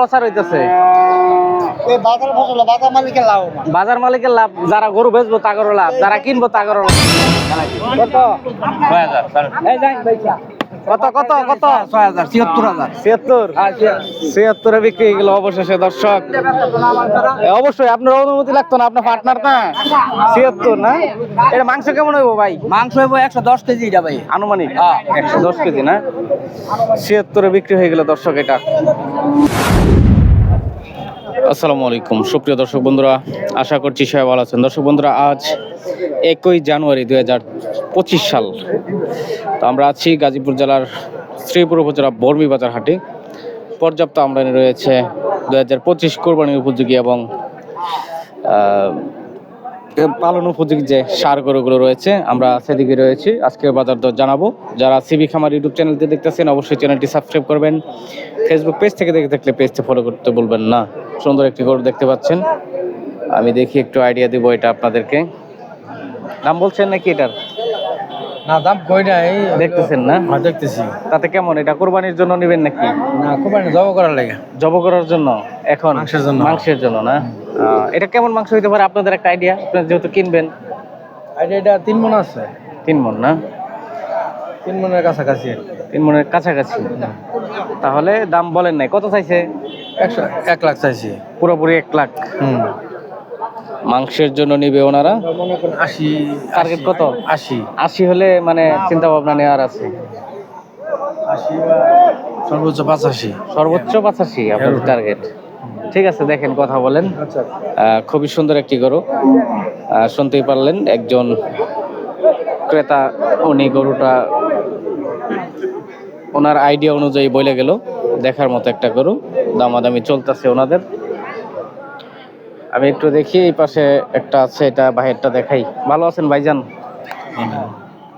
প্রচার হইতেছে। এই বাজার ফসল বাজার মালিকের লাভ বাজার মালিকের লাভ যারা গরু বেচবো তাগরও লাভ যারা কিনবো তাগরও লাভ। কত? কত কত কত? ছয় হাজার ছিয়াত্তর হাজার। ছিয়াত্তর? ছিয়াত্তরে বিক্রি হয়ে গেল অবশেষে দর্শক। অবশ্যই আপনার অনুমতি লাগতো না আপনার পার্টনার না ছিয়াত্তর না? এটা মাংস কেমন হইব ভাই? মাংস হইব একশো দশ কেজি এটা ভাই। আনুমানিক? একশো দশ কেজি না? ছিয়াত্তরে বিক্রি হয়ে গেল দর্শক এটা। আসসালামু আলাইকুম। সুপ্রিয় দর্শক বন্ধুরা, আশা করছি সবাই ভালো আছেন। দর্শক বন্ধুরা, আজ একই জানুয়ারি দুই হাজার পঁচিশ সাল। তো আমরা আছি গাজীপুর জেলার শ্রীপুর উপজেলা বর্মি বাজার হাটে। পর্যাপ্ত আমদানি রয়েছে দু হাজার পঁচিশ কোরবানির উপযোগী এবং পালন উপযোগী যে সার গরুগুলো রয়েছে, আমরা সেদিকে রয়েছি। আজকে বাজার দর জানাব। যারা সিবি খামার ইউটিউব চ্যানেলটি দেখতেছেন, অবশ্যই চ্যানেলটি সাবস্ক্রাইব করবেন। ফেসবুক পেজ থেকে দেখে থাকলে পেজটি ফলো করতে বলবেন না। সুন্দর একটি গরু দেখতে পাচ্ছেন। আমি দেখি, একটু আইডিয়া দিব এটা আপনাদেরকে। নাম বলছেন নাকি এটার? না দাম কই নাই। দেখতেছেন না? হ্যাঁ দেখতেছি। তাতে কেমন এটা কোরবানির জন্য নেবেন নাকি? না খুব জব করার লাগে। জব করার জন্য? এখন? মাংসের জন্য। মাংসের জন্য না? এটা কেমন মাংস হইতে পারে? আপনাদের একটা আইডিয়া আপনারা যেহেতু কিনবেন। এটা এটা তিন মন আছে। তিন মন না? তিন মনের কাছাকাছি। তিন মনের কাছাকাছি। তাহলে দাম বলেন নাই। কত চাইছে? একশো এক লাখ চাইছি। পুরোপুরি এক লাখ। হুম। মাংসের জন্য নিবে ওনারা? আশি টার্গেট কত? আশি। আশি হলে মানে চিন্তা ভাবনা নেওয়ার আছে। সর্বোচ্চ পাঁচাশি। সর্বোচ্চ পাঁচাশি আপনাদের টার্গেট ঠিক আছে দেখেন কথা বলেন। আচ্ছা। খুবই সুন্দর একটি গরু। শুনতেই পারলেন একজন ক্রেতা উনি গরুটা ওনার আইডিয়া অনুযায়ী বলে গেল। দেখার মতো একটা গরু। দামাদামি চলতেছে ওনাদের। আমি একটু দেখি এই পাশে একটা আছে এটা বাহিরটা দেখাই। ভালো আছেন ভাইজান?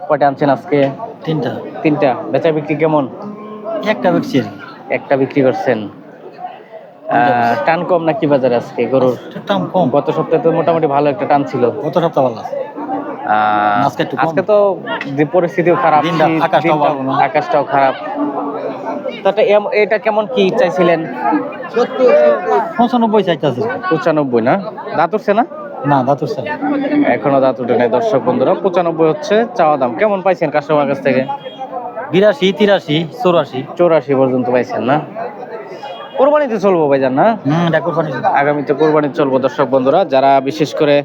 কয়টা আনছেন আজকে? তিনটা। তিনটা। বেচা বিক্রি কেমন? একটা বেচছি একটা বিক্রি করছেন। টান কম নাকি বাজারে আজকে গরুর? দাম কম। গত সপ্তাহে তো মোটামুটি ভালো একটা টান ছিল। গত সপ্তাহ ভালো আজকে তো পরিস্থিতিও খারাপ। আকাশটাও খারাপ। তাতে এম- এটা কেমন কি চাইছিলেন? পঁচানব্বই চাইতেছে। পঁচানব্বই না? দাঁত উঠছে না? না দাঁতুর চাই এখনও দাঁত উঠে নাই দর্শক বন্ধুরা পঁচানব্বই হচ্ছে চাওয়া দাম। কেমন পাইছেন কাস্টমার কাছ থেকে? বিরাশি তিরাশি চৌরাশি। চৌরাশি পর্যন্ত পাইছেন না? কোরবানিতে চলবো ভাইজান না? আগামীতে কোরবানি চলবো দর্শক বন্ধুরা যারা বিশেষ করে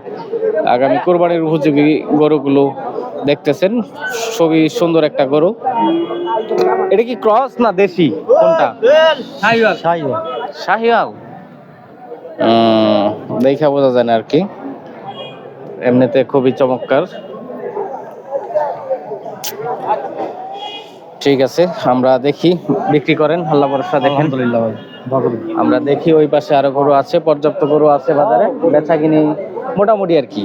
আগামী কোরবানির উপযোগী গরুগুলো দেখতেছেন। খুবই সুন্দর একটা গরু। এটা কি ক্রস না দেশি? কোনটা? শাহিয়াল দেখা বোঝা যায় না আর কি। এমনিতে খুবই চমৎকার। ঠিক আছে আমরা দেখি। বিক্রি করেন আল্লাহ ভরসা দেখেন। আমরা দেখি ওই পাশে আরও গরু আছে পর্যাপ্ত গরু আছে বাজারে। বেচা কিনি মোটামুটি আর কি।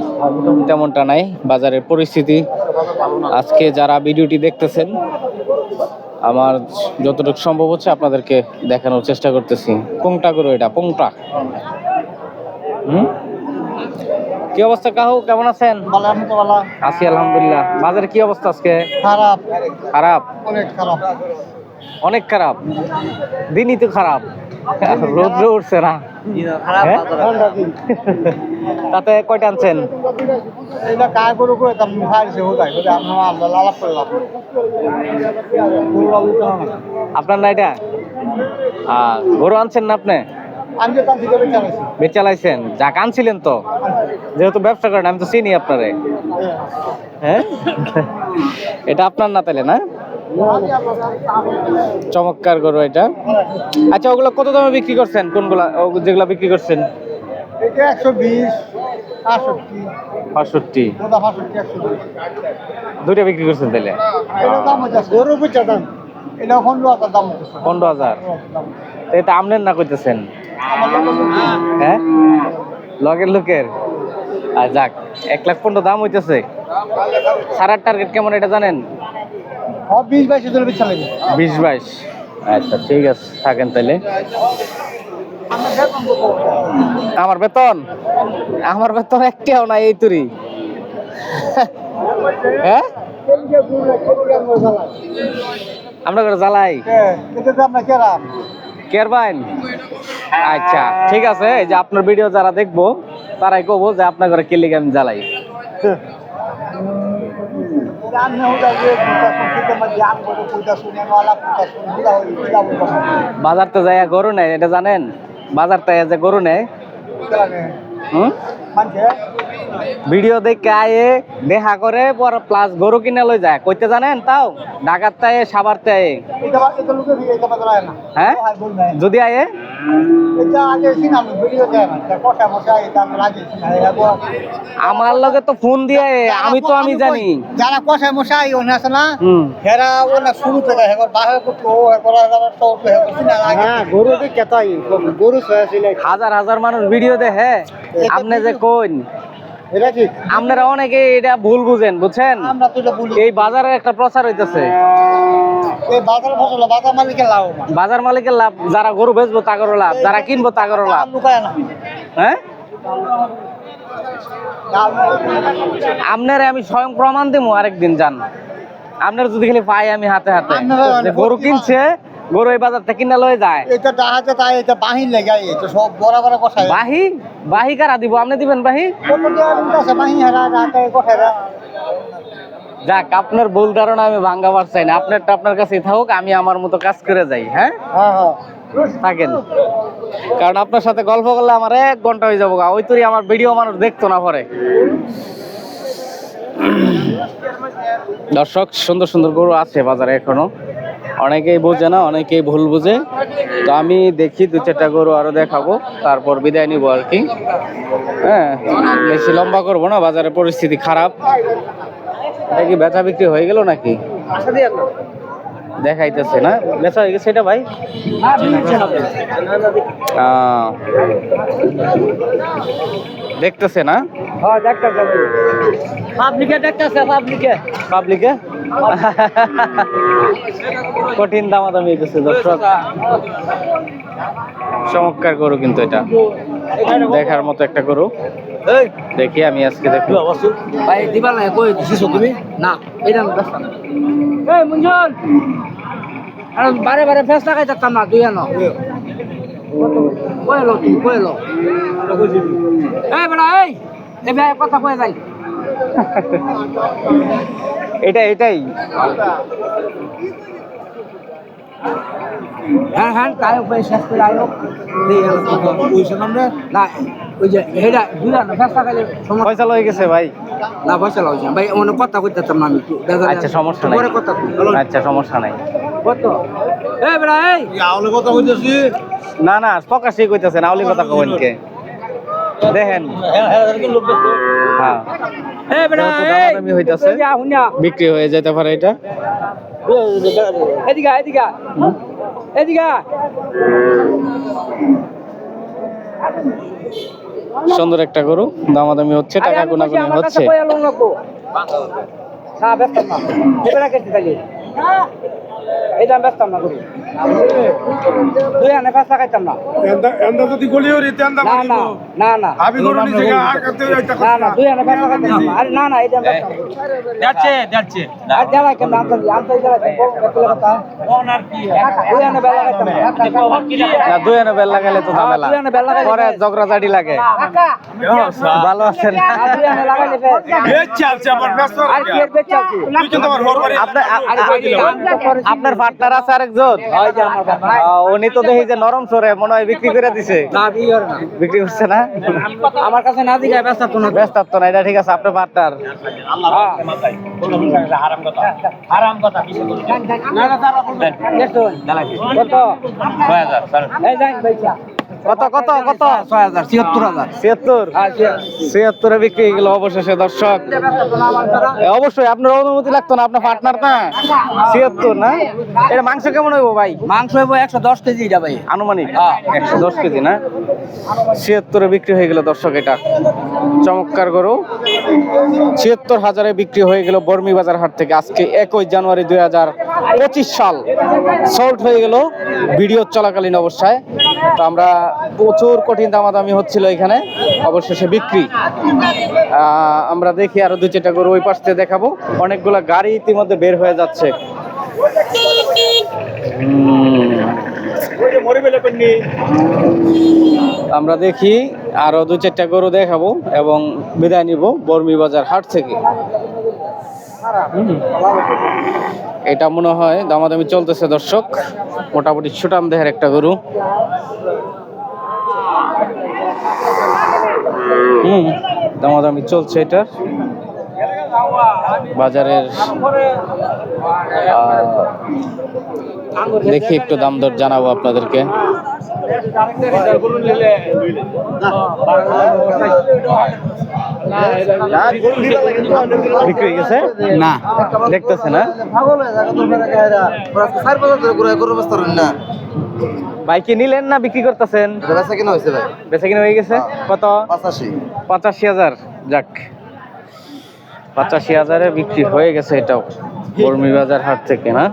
তেমনটা নাই বাজারের পরিস্থিতি। আজকে যারা ভিডিওটি দেখতেছেন আমার যতটুকু সম্ভব হচ্ছে আপনাদেরকে দেখানোর চেষ্টা করতেছি। পোংটা গরু এটা পোংটা। হুম? কি অবস্থা কাহু কেমন আছেন? আছি আলহামদুলিল্লাহ। বাজারে কি অবস্থা আজকে? খারাপ। খারাপ? অনেক খারাপ। অনেক খারাপ? দিনই তো খারাপ। রোদ্র উঠছে না? তাতে কয়টা আনছেন? এটা কায় করে করে তার খাইছে হোদাই করে আমরা আল্লাহ লালাপ করলাম। আপনার না এটা? গরু আনছেন না আপনি? আমি যে আনছিলেন তো। যেহেতু ব্যবসা করেন আমি তো চিনি আপনারে। হ্যাঁ। এটা আপনার না তাহলে না? চমৎকার গরু এটা। আচ্ছা ওগুলো কত দামে বিক্রি করছেন? কোনগুলা ও যেগুলা বিক্রি করছেন? এটা একশো বিশ বিশ। দুইটা বিক্রি করছেন তাহলে এটা পনেরো হাজার তো এটা আমনেন না করতেছেন হ্যাঁ? লগের লোকের? আর যাক এক লাখ পনেরো দাম হইতেছে। সারার টার্গেট কেমন এটা জানেন? বিশ বাইশ বিশ বাইশ। আচ্ছা ঠিক আছে থাকেন তাহলে আমার বেতন? আমার বেতন একটাও না এই তুরি। হ্যাঁ? আমরা করে জ্বালাই। এতে দাম না কেরাম কেয়ার বাইন? আচ্ছা ঠিক আছে এই যে আপনার ভিডিও যারা দেখব তারাই কবো যে আপনার ঘরে কিলিকে আমি জ্বালাই আমি ওটা যে পুতা শুনতে মধ্যে আম করে পুতা শুনে ওয়ালা পুতা শুনে পুতা হই পুতা বল। বাজার তো যায় গরু নেয় এটা জানেন? বাজার তো যে গরু নেয়। হুম? ভিডিও দেখে আয়ে দেখা করে পর প্লাস গরু কিনে লই যায়। কইতে জানেন তাও? ঢাকার তাই সাবার তাই হ্যাঁ? যদি আয়ে? আমার লগে তো ফোন দিয়ে আমি তো আমি জানি। যারা কষা মশাই ও না আছে না হেরা ও না শুরু থেকে হেগর বাহে হেগর হেগর হ্যাঁ গরু গরু হাজার হাজার মানুষ ভিডিও দেখে। আপনি যে কোন এটা কি? আপনারা অনেকে এটা ভুল বুঝেন বুঝছেন? আমরা তো এটা বলি এই বাজারে একটা প্রচার হইতেছে। এই বাজার ফসল বাজার মালিকের লাভ বাজার মালিকের লাভ যারা গরু বেচবো তাগরও লাভ যারা কিনবো তাগরও লাভ। হ্যাঁ? আপনারে আমি স্বয়ং প্রমাণ দেবো আরেকদিন যান। আপনার যদি খালি পাই আমি হাতে হাতে। গরু কিনছে গরু এই বাজার থেকে কিনা লয়ে যায়। এটা ডাহাতে তাই এটা বাহির লেগে এটা সব বড় বড় কথা বাহি? বাহি কারা দিব? আপনি দিবেন বাহি? আছে হেরা ডাহাতে কথা যাক আপনার ভুল ধারণা আমি ভাঙ্গাবার চাই না। আপনারটা আপনার কাছে থাকুক আমি আমার মতো কাজ করে যাই হ্যাঁ? হ্যাঁ হ্যাঁ। থাকেন। কারণ আপনার সাথে গল্প করলে আমার এক ঘণ্টা হয়ে যাব। ওই তুই আমার ভিডিও মানুষ দেখতো না পরে। দর্শক সুন্দর সুন্দর গরু আছে বাজারে এখনও। অনেকেই বোঝে না অনেকেই ভুল বুঝে। তো আমি দেখি দু চারটা গরু আরও দেখাবো তারপর বিদায় নিবো আর কি। হ্যাঁ বেশি লম্বা করব না বাজারের পরিস্থিতি খারাপ। এটা কি বেচা বিক্রি হয়ে গেল নাকি? দেখাইতেছে না। বেচা হয়ে গেছে এটা ভাই? দেখতেছে না? হ্যাঁ পাবলিকে দেখতেছে পাবলিকে। পাবলিকে? কঠিন দামাদামি হইতেছে দর্শক। চমৎকার গরু কিন্তু এটা। দেখার মতো একটা গরু। দেখি আমি আজকে দেখি। ভাই দিবা না কই দিছিস তুমি? না এটা না এই মুঞ্জন! আর বারে বারে ফেস লাগাই থাকতাম না তুই এনো কই এলো তুই এই বেড়া এই। কথা কয়ে যাই। এটা এটাই। হ্যাঁ হ্যাঁ তাই উপরে শেষ করে নামরে না ওই যে হেডা দুইটা না লাগাইলে সময় পয়সা লয়ে গেছে ভাই। না পয়সা লাগছে ভাই অনেক কথা কইতাম না আমি আচ্ছা সমস্যা নাই। পরে কথা আচ্ছা সমস্যা নাই। কত? এ বেড়া এই! আউলে কথা কইতেছি না না প্রকাশই কইতেছে না আউলি কথা কবেন কে দেখেন। হ্যাঁ। এই বেড়া কত এই দামাদামি হইতাছে? যা হুনিয়া বিক্রি হয়ে যেতে পারে এটা। এদিকে এদিকে এদিকে সুন্দর একটা গরু দামাদামি হচ্ছে টাকা গুনাগুনি হচ্ছে। লোন লাগবো। না, গরু। দুই আনে পাঁচ টাকাইতাম না। ಎಂದ যদি গলি ওরি তেন্দা না, না, না, না। আমি গরু নিছে আর কাতে না, না, দুই আনে পাঁচ টাকাইতাম না। আরে না, না। যাচ্ছে যাচ্ছে আর কেন? কত কথা? দুই আনে বেলা লাগাইতাম না। না দুই এনে বেল লাগাইলে তো ঝামেলা দুই আনে বেল লাগাইলে পরে ঝগড়াঝাটি লাগে ভালো আছেন দুই আনে লাগাইলে। এ চালছে আমার ব্যস্ত আর কি এর বেচা কি? তুই কিন্তু আমার ঘর বাড়ি আপনার আ- আপনার পার্টনার আছে আরেকজন? ওই যে আমার বাবা। আহ, উনি তো দেখি যে নরম সরে মনে হয় বিক্রি করে দিছে। বিক্রি করছে না? আমার কাছে না দিকে ব্যস্ত তো না। ব্যস্ত না এটা ঠিক আছে আপনার পার্টনার কত এই যাই পয়সা কত কত কত? ছয় হাজার ছিয়াত্তর হাজার। ছিয়াত্তর? ছিয়াত্তরে। বিক্রি হয়ে গেল অবশেষে দর্শক। অবশ্যই আপনার অনুমতি লাগতো না আপনার পার্টনার না ছিয়াত্তর না? এটা মাংস কেমন হইব ভাই? মাংস হইব একশো দশ কেজি এটা ভাই। আনুমানিক? একশো দশ কেজি না? ছিয়াত্তরে বিক্রি হয়ে গেল দর্শক এটা। চমৎকার গরু। ছিয়াত্তর হাজারে বিক্রি হয়ে গেল বর্মি বাজার হাট থেকে। আজকে একই জানুয়ারি দুই হাজার পঁচিশ সাল। সল্ট হয়ে গেল। ভিডিও চলাকালীন অবস্থায়। তো আমরা প্রচুর কঠিন দামাদামি হচ্ছিল এখানে, অবশেষে বিক্রি। আমরা দেখি আরও দু চারটা গরু ওই পাশ থেকে দেখাবো। অনেকগুলা গাড়ি ইতিমধ্যে বের হয়ে যাচ্ছে। আমরা দেখি আরও দু চারটা গরু দেখাবো এবং বিদায় নিব বর্মি বাজার হাট থেকে। এটা মনে হয় দামাদামি চলতেছে, দর্শক। মোটামুটি ছোটাম দেহের একটা গরু। হুম, দামাদামি চলছে এটার বাজারের দেখি একটু দাম দর জানাব আপনাদেরকে। বিক্রি নিলেন না বিক্রি করতেছেন? বেচা কিনা বেচা কিনা হয়ে গেছে? কত? পাঁচাশি পঁচাশি হাজার। যাক, পঁচাশি হাজারে বিক্রি হয়ে গেছে এটাও। কর্মী বাজার হাট থেকে, না?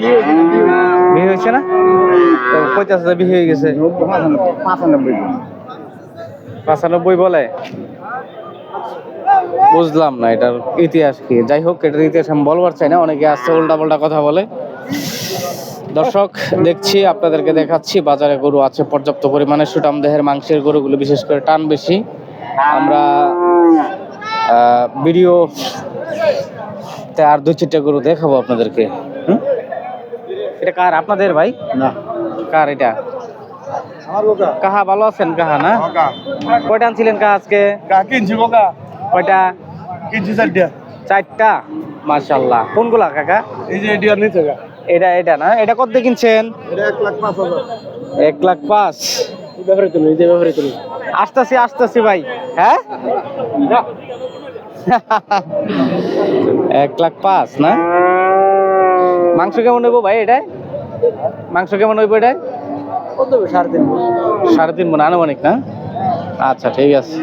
বিয়ে হয়েছে না? পঞ্চাশ হাজার বিয়ে হয়ে গেছে। পাঁচানব্বই বলে। বুঝলাম না, এটার ইতিহাস কি? যাই হোক, এটার ইতিহাস আমি বলবার চাই না, অনেকে আসছে উল্টা পাল্টা কথা বলে। দর্শক, দেখছি, আপনাদেরকে দেখাচ্ছি, বাজারে গরু আছে, পর্যাপ্ত পরিমাণে সুটাম দেহের মাংসের গরুগুলো, বিশেষ করে টান বেশি। আমরা ভিডিও তে আর দুই চারটা গরু দেখাবো আপনাদেরকে। হুম? এটা কার? আপনাদের ভাই? না। কার এটা? আমার লোকা কাহা ভালো আছেন কাহা না? কয়টা আনছিলেন কাহা আজকে? কা কিনছি বোকা। কয়টা? কিনছি চারটা। চারটা? মাশাল্লাহ কোনগুলা কাকা? এই যে এটি নিতে এটা এটা না? এটা কত দিয়ে কিনছেন? এটা এক লাখ পাঁচ হাজার। এক লাখ পাঁচ। ব্যাপারে তুলি এই ব্যাপারে তুলি। আসতেছি আসতেছি ভাই। হ্যাঁ? এক লাখ পাঁচ না? মাংস কেমন নেব ভাই এটা? মাংস কেমন হইব এটা কত সাড়ে তিন সাড়ে তিন মন আনুমানিক না? আচ্ছা ঠিক আছে।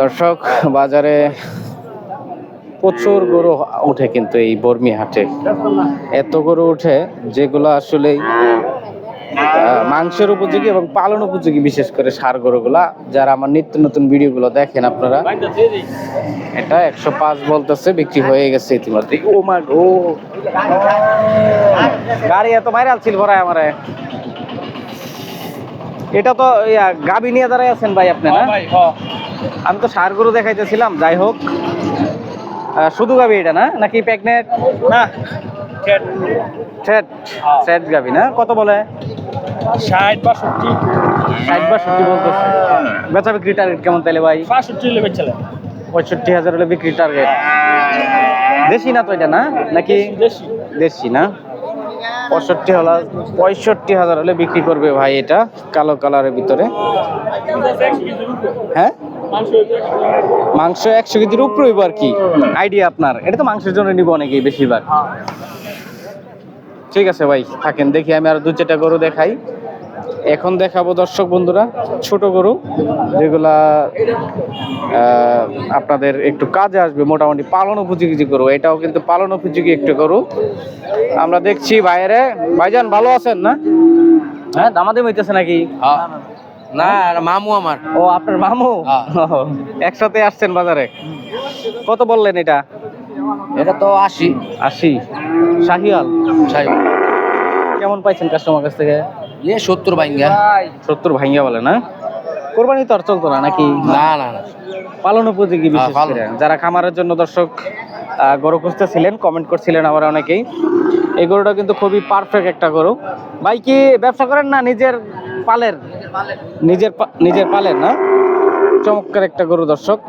দর্শক বাজারে প্রচুর গরু উঠে কিন্তু এই বর্মি হাটে। এত গরু উঠে যেগুলো আসলে মাংসের উপযোগী এবং পালন উপযোগী বিশেষ করে সার গরুগুলা। যারা আমার নিত্য নতুন ভিডিওগুলো দেখেন আপনারা এটা একশো পাঁচ বলতেছে বিক্রি হয়ে গেছে ইতিমধ্যে। ও মা গো। গাড়ি এত ভাইরাল ছিল ভরায় আমারে। এটা তো গাবি নিয়ে দাঁড়ায় আছেন ভাই আপনি না? হ্যাঁ আমি তো সার গরু দেখাইতেছিলাম যাই হোক। শুধু গাবি এটা না? নাকি প্যাকনেট না থ্রেড থ্রেড গাবি না? কত বলে? ষাট বাষট্টি। ষাট বা সত্যি বলতেছে। বেচা বিক্রি টার্গেট কেমন তাইলে ভাই? বাষট্টি লেবে চলে পঁয়ষট্টি হাজার হলে বিক্রি টার্গেট দেশি না তো এটা না? নাকি দেশি দেশি। না? পঁয়ষট্টি হলে পঁয়ষট্টি হাজার হলে বিক্রি করবে ভাই এটা কালো কালারের ভিতরে। হ্যাঁ? মাংস একশো কেজির উপরে আর কি। আইডিয়া আপনার। এটা তো মাংসের জন্য নিব অনেকেই বেশিরভাগ। ঠিক আছে ভাই থাকেন দেখি আমি আর দু চারটা গরু দেখাই। এখন দেখাবো দর্শক বন্ধুরা ছোট গরু যেগুলা আপনাদের একটু কাজে আসবে মোটামুটি পালন উপযোগী গরু এটাও কিন্তু পালন উপযোগী একটু গরু। আমরা দেখছি বাইরে ভাইজান ভালো আছেন না? হ্যাঁ দামাদামি হইতেছে নাকি? না মামু আমার। ও আপনার মামু? হ্যাঁ। একসাথে আসছেন বাজারে? কত বললেন এটা? এটা তো আশি। আশি। শাহিয়াল কেমন পাইছেন কাস্টমার কাছ থেকে? এ সত্তর বাইঙ্গা সত্তর ভাঙ্গিয়া বলে না? কোরবানি তো আর চলতো না নাকি? না না না। পালন উপযোগী বিশেষ হ্যাঁ, করে। যারা খামারের জন্য দর্শক গরু খুঁজতেছিলেন কমেন্ট করছিলেন আবার অনেকেই। এই গরুটা কিন্তু খুবই পারফেক্ট একটা গরু। ভাই কি ব্যবসা করেন না নিজের পালের? নিজের নিজের পালের না? চমৎকার একটা গরু দর্শক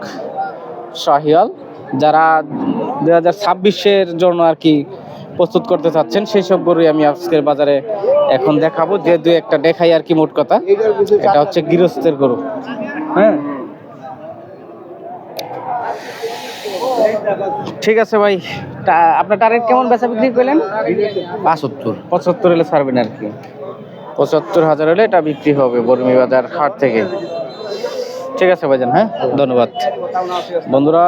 শাহিয়াল যারা হাজার ছাব্বিশের জন্য আর কি প্রস্তুত করতে চাচ্ছেন সেই সব গরুই আমি আজকের বাজারে এখন দেখাবো। যে দুই একটা দেখাই আর কি মোট কথা এটা হচ্ছে গৃহস্থের গরু। হ্যাঁ? ঠিক আছে ভাই আপনার টার্গেট কেমন বেচা বিক্রি করলেন? পাঁচাত্তর। পঁচাত্তর হলে ছাড়বেন আর কি। পঁচাত্তর হাজার হলে এটা বিক্রি হবে বর্মি বাজার হাট থেকে। ঠিক আছে ভাইজান হ্যাঁ? ধন্যবাদ। বন্ধুরা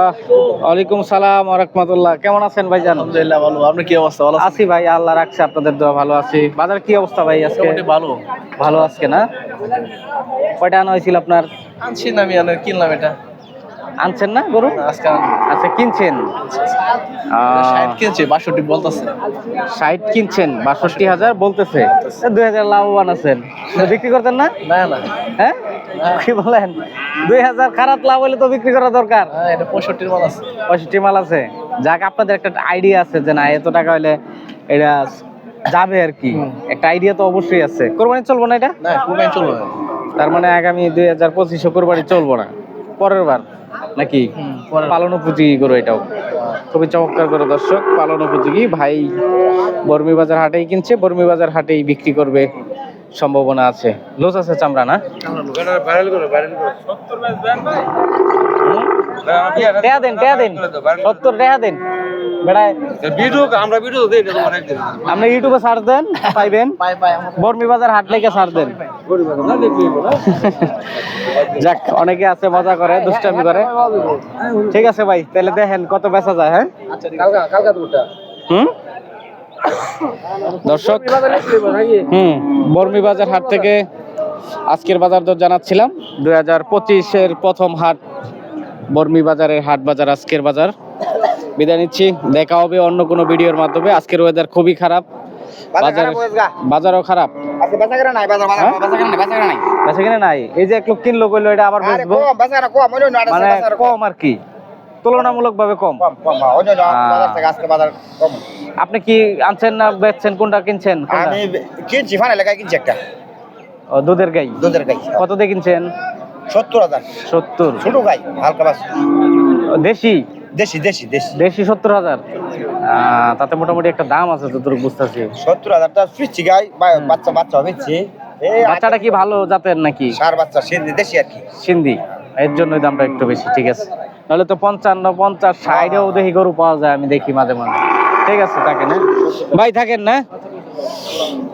ওয়ালাইকুম সালাম রহমতুল্লাহ। কেমন আছেন ভাইজান? আলহামদুলিল্লাহ ভালো। আপনার কি অবস্থা? ভালো আছি ভাই আল্লাহ রাখছে আপনাদের দোয়া ভালো আছি। বাজার কি অবস্থা ভাই আজকে? ভালো। ভালো আজকে না? কয়টা আনা হয়েছিল আপনার? আনছি না আমি কিনলাম এটা। আনছেন না গরু? আজকে আচ্ছা কিনছেন? ষাট কিনছে বাষট্টি বলতেছে। ষাট কিনছেন বাষট্টি হাজার বলতেছে। দুই হাজার লাভবান আছেন। বিক্রি করতেন না? না না। হ্যাঁ? কি বলেন? দুই হাজার খারাপ লাভ হলে তো বিক্রি করা দরকার। হ্যাঁ এটা পঁয়ষট্টির মাল আছে। পঁয়ষট্টি মাল আছে। যাক আপনাদের একটা আইডিয়া আছে যে না এত টাকা হলে এটা যাবে আর কি। একটা আইডিয়া তো অবশ্যই আছে। কোরবানি চলবো না এটা? না কুরবানি চলবে না। তার মানে আগামী দুই হাজার পঁচিশে কোরবানি চলবো না। পরের বার নাকি? পালন উপযোগী করো এটাও। খুবই চমৎকার করে দর্শক। পালন উপযোগী। ভাই বর্মি বাজার হাটেই কিনছে বর্মি বাজার হাটেই বিক্রি করবে। সম্ভাবনা আছে। লোস আছে চামড়া না? টেয়া দেন টেয়া দেন। সত্তর টেয়া দেন। বেড়ায় আমরা ভিডিও দিই না তোমার একদিন আপনি ইউটিউবে সার্চ দেন পাইবেন। বর্মি বাজার হাট লেগে সার্চ দেন। যাক অনেকে আছে মজা করে দুষ্টামি করে। ঠিক আছে ভাই তাহলে দেখেন কত বেচা যায় হ্যাঁ? হুম? দর্শক হুম বর্মি বাজার হাট থেকে আজকের বাজার দর জানাচ্ছিলাম। দুই হাজার পঁচিশের প্রথম হাট বর্মি বাজারের হাট বাজার আজকের বাজার। বিদায় নিচ্ছি দেখা হবে অন্য কোনো ভিডিওর মাধ্যমে। আজকের ওয়েদার খুবই খারাপ। বাজার বাজারও খারাপ। নাই এই যে এক লোক কিনলো কইলো এটা আবার বেচবো। মানে কম আর কি। তুলনামূলক ভাবে কম আপনি কি আনছেন না বেচছেন? কোনটা কিনছেন? আমি কিনছি ফান এলাকায় কিনছি একটা। ও, দুধের গাই? দুধের গাই কত দিয়ে কিনছেন? সত্তর হাজার। সত্তর। ছোট গাই হালকা বাস। দেশি? দেশি দেশি দেশি। দেশি সত্তর হাজার। তাতে মোটামুটি একটা দাম আছে যতটুকু বুঝতেছি। সত্তর হাজারটা ফিরছি গাই বাচ্চা বাচ্চা হবেছি এই বাচ্চাটা কি ভালো জাতের নাকি? সার বাচ্চা সিন্ধি দেশি আর কি। সিন্ধি। এর জন্য দামটা একটু বেশি ঠিক আছে। নাহলে তো পঞ্চান্ন পঞ্চাশ ষাটেও দেখি গরু পাওয়া যায় আমি দেখি মাঝে মাঝে। ঠিক আছে থাকেন হ্যাঁ? ভাই থাকেন না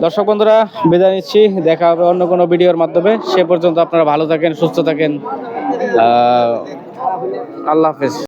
দর্শক বন্ধুরা বিদায় নিচ্ছি। দেখা হবে অন্য কোনো ভিডিওর মাধ্যমে। সে পর্যন্ত আপনারা ভালো থাকেন সুস্থ থাকেন। আল্লাহ হাফেজ।